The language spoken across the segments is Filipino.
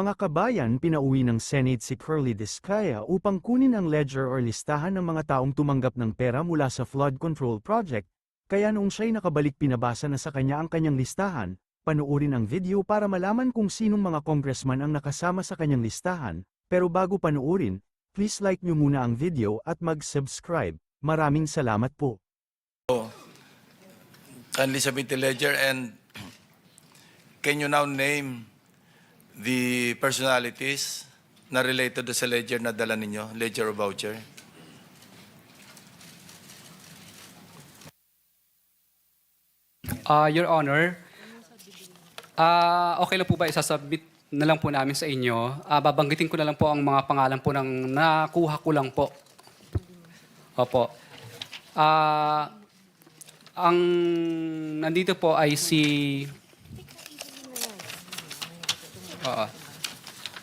Mga kabayan, pinauwi ng Senate si Curly Discaya upang kunin ang ledger or listahan ng mga taong tumanggap ng pera mula sa flood control project, kaya noong siya'y nakabalik pinabasa na sa kanya ang kanyang listahan, panuorin ang video para malaman kung sinong mga congressman ang nakasama sa kanyang listahan, pero bago panuorin, please like nyo muna ang video at mag-subscribe. Maraming salamat po. Kindly submit the ledger and can you now name the personalities na related sa ledger na dala ninyo, ledger or voucher? Ah, Your Honor, ah okay lang po ba isasubmit na lang po namin sa inyo? Ah, babanggitin ko na lang po ang mga pangalan po ng nakuha ko lang po. Opo. Ah, ang nandito po ay si Oo.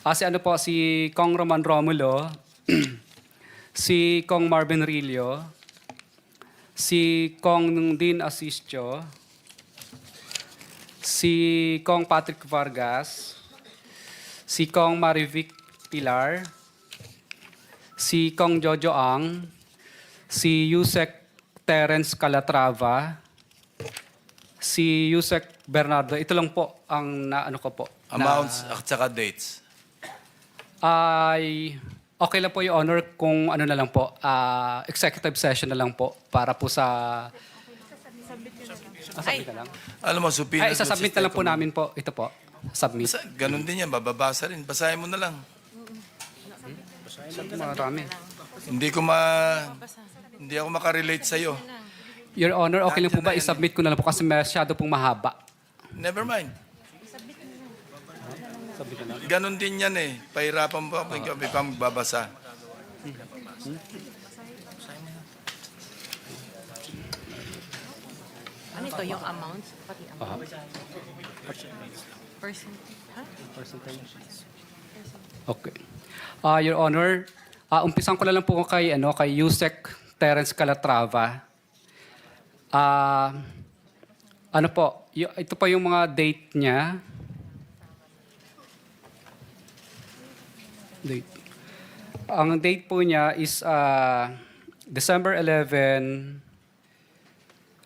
Ah, si ano po, si Kong Roman Romulo, si Kong Marvin Rillo, si Kong Dean Asistio, si Kong Patrick Vargas, si Kong Marivic Pilar, si Kong Jojo Ang, si Yusek Terence Calatrava, si Yusek Bernardo. Ito lang po ang naano ko po. Na- Amounts at saka dates. ay okay lang po yung honor kung ano na lang po, ah, executive session na lang po para po sa... Ah, submit na lang? Alam mo, supina. Ay, isasubmit na lang po namin po. Ito po. Submit. Basa, ganun din yan, bababasa rin. Basahin mo na lang. Marami. Hindi ko ma... Hindi ako makarelate sa'yo. Your Honor, okay lang po ba isubmit ko na lang po kasi masyado pong mahaba. Never mind. Ganon din yan eh. Pahirapan pa, ikaw may pa magbabasa. Ano ito, yung amount? Pati amount? Percent? Ha? Okay. Ah, Your Honor, ah, umpisan ko na lang po kay, ano, kay Yusek Terence Calatrava. Ah, ano po, y- ito pa yung mga date niya. Date. Ang date po niya is ah, December 11,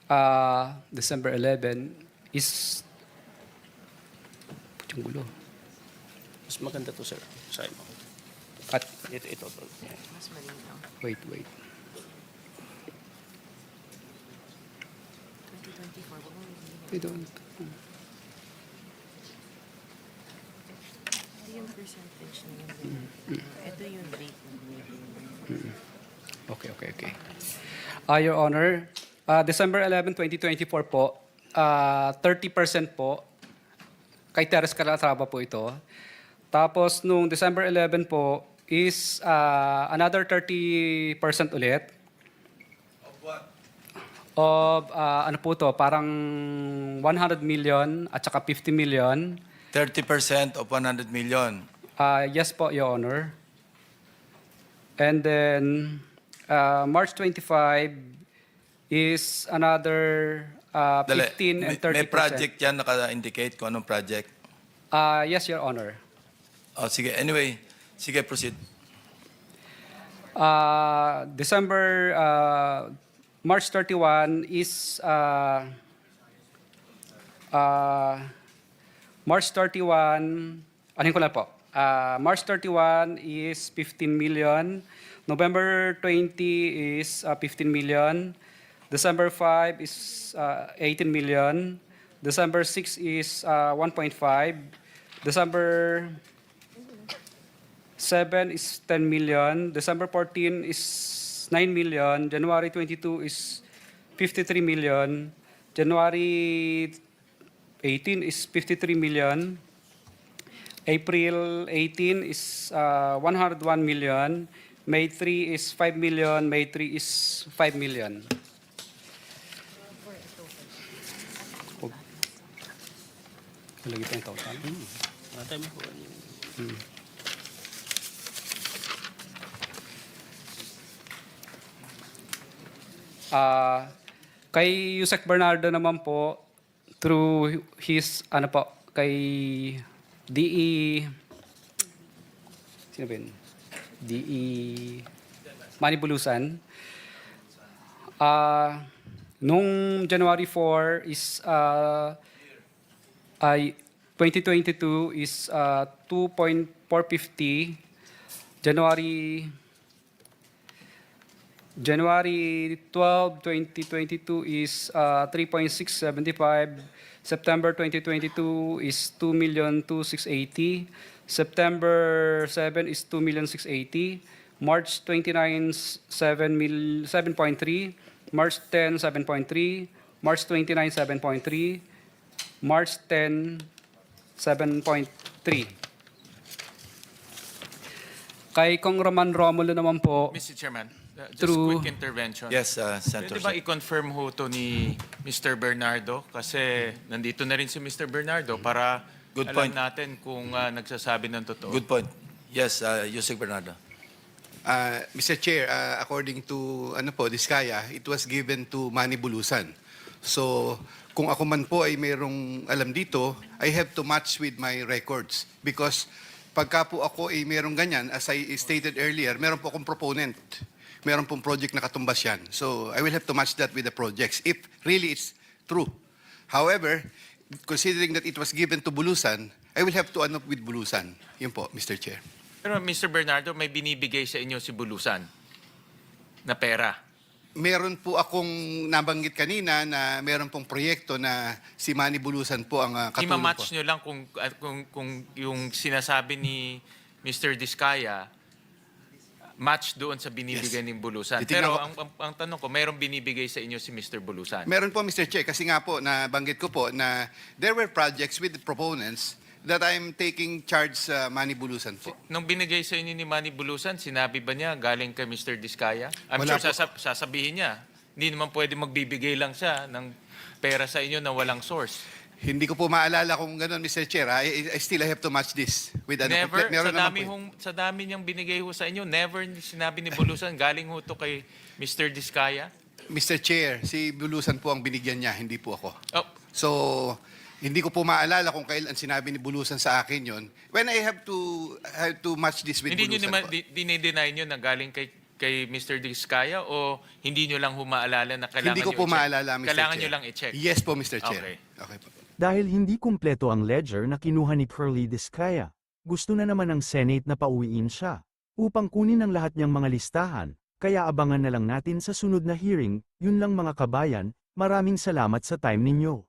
ah, December 11 is Putang gulo. Mas maganda to, sir. Sa'yo mo. At Ito, ito. ito. Mas malinaw. wait, wait. 2024, wag mo I don't. Yung percentage na yun. Ito yung rate na binibigay. Okay, okay, okay. Ah, Your Honor, ah, December 11, 2024 po, ah, 30% po, kay Teres Calatrava po ito. Tapos, nung December 11 po, is ah, another 30% ulit. Of ah, ano po to, parang 100 million at saka 50 million. 30% of 100 million. Ah, yes po, Your Honor. And then, uh, March 25 is another uh, 15 Dali, and may, 30 may project yan naka-indicate kung anong project. Uh, yes, Your Honor. Oh, sige, anyway. Sige, proceed. Uh, December, uh, March 31 is uh, uh, March 31, anin ko lang po. Uh, March 31 is 15 million. November 20 is uh, 15 million. December 5 is uh, 18 million. December 6 is uh, 1.5. December 7 is 10 million. December 14 is 9 million. January 22 is 53 million. January 18 is 53 million. April 18 is uh, 101 million. May 3 is 5 million. May 3 is 5 million. Lagi pa yung total. Matay mo po. Ah, kay Yusek Bernardo naman po, through his, ano po, kay DE sino ba yun? DE Manibulusan. Ah, nung January 4 is ah, ay 2022 is ah, 2.450. January January 12, 2022 is uh, 3.675. September 2022 is 2,260,000. September 7 is 2,680,000. March 29, 7 mil, 7.3. March 10, 7.3. March 29, 7.3. March 10, 7.3. Kay Kong Roman Romulo naman po, Mr. Chairman, just Through- quick intervention. Yes, uh, Senator. Pwede ba i-confirm ho to ni Mr. Bernardo? Kasi nandito na rin si Mr. Bernardo para Good alam point. natin kung uh, nagsasabi ng totoo. Good point. Yes, uh, Yusek Bernardo. Uh, Mr. Chair, uh, according to ano po, Diskaya, it was given to Manny Bulusan. So, kung ako man po ay mayroong alam dito, I have to match with my records. Because pagka po ako ay mayroong ganyan, as I stated earlier, meron po akong proponent. Meron pong project na katumbas yan. So, I will have to match that with the projects if really it's true. However, considering that it was given to Bulusan, I will have to ano with Bulusan. Yun po, Mr. Chair. Pero Mr. Bernardo, may binibigay sa inyo si Bulusan na pera. Meron po akong nabanggit kanina na meron pong proyekto na si Manny Bulusan po ang uh, katulong po. I-match nyo lang kung, at kung, kung yung sinasabi ni Mr. Diskaya match doon sa binibigay Yes. ni Bulusan. Titignan Pero ko- ang, ang, ang tanong ko, mayroong binibigay sa inyo si Mr. Bulusan? Meron po Mr. Che kasi nga po nabanggit ko po na there were projects with proponents that I'm taking charge sa Manny Bulusan po. Nung binigay sa inyo ni Manny Bulusan, sinabi ba niya galing kay Mr. Diskaya? I'm Wala sure po. sasab- sasabihin niya. Hindi naman pwede magbibigay lang siya ng pera sa inyo na walang source. Hindi ko po maalala kung gano'n Mr. Chair. I, I still have to match this with ano. Never, meron sa dami, hong, sa dami niyang binigay ho sa inyo, never sinabi ni Bulusan, galing ho to kay Mr. Diskaya? Mr. Chair, si Bulusan po ang binigyan niya, hindi po ako. Oh, So, hindi ko po maalala kung kailan sinabi ni Bulusan sa akin yon. When I have to have to match this with hindi niyo Bulusan naman, po. di- dinideny niyo na galing kay kay Mr. Diskaya o hindi niyo lang humaalala na kailangan Hindi ko niyo po maalala, Mr. Kailangan Chair. niyo lang i-check. Yes po, Mr. Chair. Okay. okay po. Dahil hindi kumpleto ang ledger na kinuha ni Curly Discaya, gusto na naman ng Senate na pauwiin siya, upang kunin ang lahat niyang mga listahan, kaya abangan na lang natin sa sunod na hearing, yun lang mga kabayan, maraming salamat sa time ninyo.